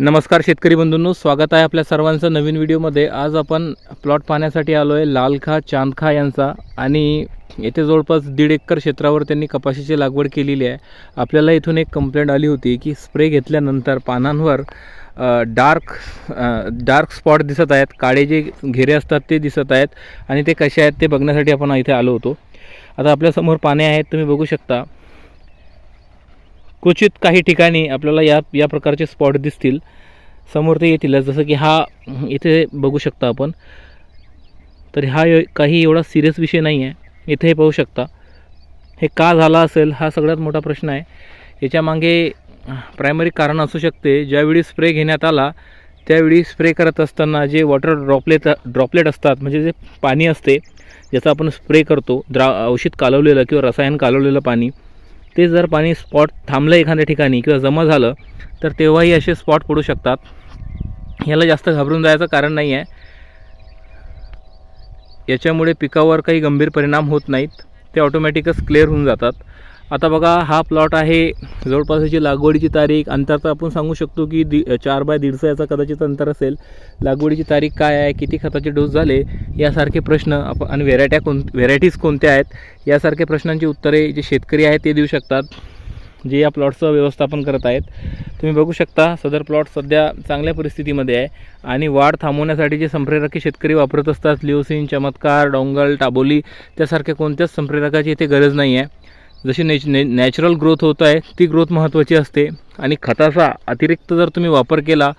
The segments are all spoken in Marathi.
नमस्कार शेतकरी बंधूंनो स्वागत आहे आपल्या सर्वांचं नवीन व्हिडिओमध्ये. आज आपण प्लॉट पाहण्यासाठी आलो आहे लालखा चांदखा यांचा आणि येथे जवळपास दीड एकर क्षेत्रावर त्यांनी कपाशीची लागवड केलेली आहे. आपल्याला इथून एक कंप्लेंट आली होती की स्प्रे घेतल्यानंतर पानांवर डार्क डार्क स्पॉट दिसत आहेत. काळे जे घेरे असतात ते दिसत आहेत आणि ते कसे आहेत ते बघण्यासाठी आपण इथे आलो होतो. आता आपल्यासमोर पाने आहेत तुम्ही बघू शकता. क्वचित काही ठिकाणी आपल्याला या या प्रकारचे स्पॉट दिसतील. समोर ते येतीलच. जसं की हा इथे बघू शकता आपण. तर हा यो- काही एवढा सिरियस विषय नाही आहे इथे हे पाहू शकता. हे का झाला असेल हा सगळ्यात मोठा प्रश्न आहे. याच्यामागे प्रायमरी कारण असू शकते. ज्यावेळी स्प्रे घेण्यात आला त्यावेळी स्प्रे करत असताना जे वॉटर ड्रॉपलेट ड्रॉपलेट असतात म्हणजे जे पाणी असते ज्याचा आपण स्प्रे करतो द्रा औषध कालवलेलं किंवा रसायन कालवलेलं पाणी ते जर पाणी स्पॉट थांबलं एखाद्या ठिकाणी किंवा जमा झालं तर तेव्हाही असे स्पॉट पडू शकतात. याला जास्त घाबरून जायचं कारण नाही आहे. याच्यामुळे पिकावर काही गंभीर परिणाम होत नाहीत. ते ऑटोमॅटिकच क्लिअर होऊन जातात. आता बघा हा प्लॉट आहे. जवळपास याची लागवडीची तारीख. अंतर तर आपण सांगू शकतो की दि चार बाय दीडशे याचा कदाचित अंतर असेल. लागवडीची तारीख काय आहे? किती खताचे डोस झाले? यासारखे प्रश्न आप आणि व्हेरायट्या कोण व्हेरायटीज कोणत्या आहेत? यासारखे प्रश्नांची उत्तरे जे शेतकरी आहेत ते देऊ शकतात जे या प्लॉटचं व्यवस्थापन करत आहेत. तुम्ही बघू शकता सदर प्लॉट सध्या चांगल्या परिस्थितीमध्ये आहे. आणि वाढ थांबवण्यासाठी जे संप्रेरके शेतकरी वापरत असतात लिओसिन चमत्कार डोंगल टाबोली त्यासारख्या कोणत्याच संप्रेरकाची इथे गरज नाही आहे जशी नेच ने नॅचरल ग्रोथ होत आहे ती ग्रोथ महत्त्वाची असते. आणि खताचा अतिरिक्त जर तुम्ही वापर केला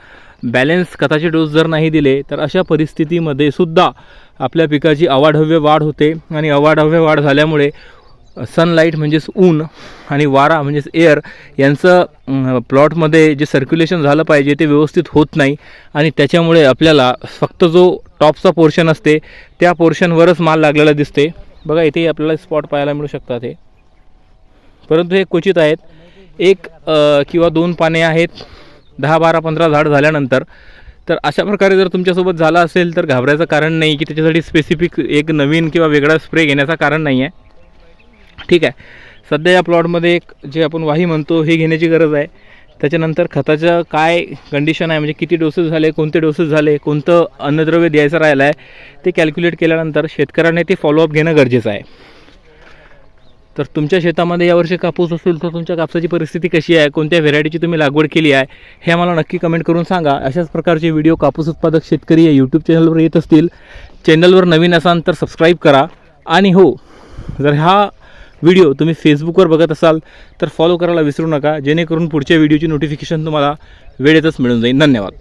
बॅलन्स खताचे डोस जर नाही दिले तर अशा परिस्थितीमध्ये सुद्धा आपल्या पिकाची अवाढव्य वाढ होते. आणि अवाढव्य वाढ झाल्यामुळे सनलाईट म्हणजेच ऊन आणि वारा म्हणजेच एअर यांचं प्लॉटमध्ये जे सर्क्युलेशन झालं पाहिजे ते व्यवस्थित होत नाही. आणि त्याच्यामुळे आपल्याला फक्त जो टॉपचा पोर्शन असते त्या पोर्शनवरच माल लागलेला दिसते. बघा इथेही आपल्याला स्पॉट पाहायला मिळू शकतात हे. परंतु हे क्वचित आहेत. एक किंवा दोन पाने आहेत. दहा बारा पंधरा झाड झाल्यानंतर. तर अशा प्रकारे जर तुमच्यासोबत झालं असेल तर घाबरायचं कारण नाही की त्याच्यासाठी स्पेसिफिक एक नवीन किंवा वेगळा स्प्रे घेण्याचं कारण नाही आहे ठीक आहे. सध्या या प्लॉटमध्ये एक जे आपण वाही म्हणतो हे घेण्याची गरज आहे. त्याच्यानंतर खताचं काय कंडिशन आहे? म्हणजे किती डोसेस झाले कोणते डोसेस झाले कोणतं अन्नद्रव्य द्यायचं राहिलं आहे ते कॅल्क्युलेट केल्यानंतर शेतकऱ्याने ते फॉलोअप घेणं गरजेचं आहे. तर तुमच्या शेतामध्ये यावर्षी कापूस असेल तर तुमच्या कापसाची परिस्थिती कशी आहे? कोणत्या व्हेरायटीची तुम्ही लागवड केली आहे? हे आम्हाला नक्की कमेंट करून सांगा. अशाच प्रकारचे व्हिडिओ कापूस उत्पादक शेतकरी या यूट्यूब चॅनलवर येत असतील. चॅनलवर नवीन असाल तर सबस्क्राईब करा. आणि हो जर हा व्हिडिओ तुम्ही फेसबुकवर बघत असाल तर फॉलो करायला विसरू नका. जेणेकरून पुढच्या व्हिडिओची नोटिफिकेशन तुम्हाला वेळेतच मिळून जाईल. धन्यवाद.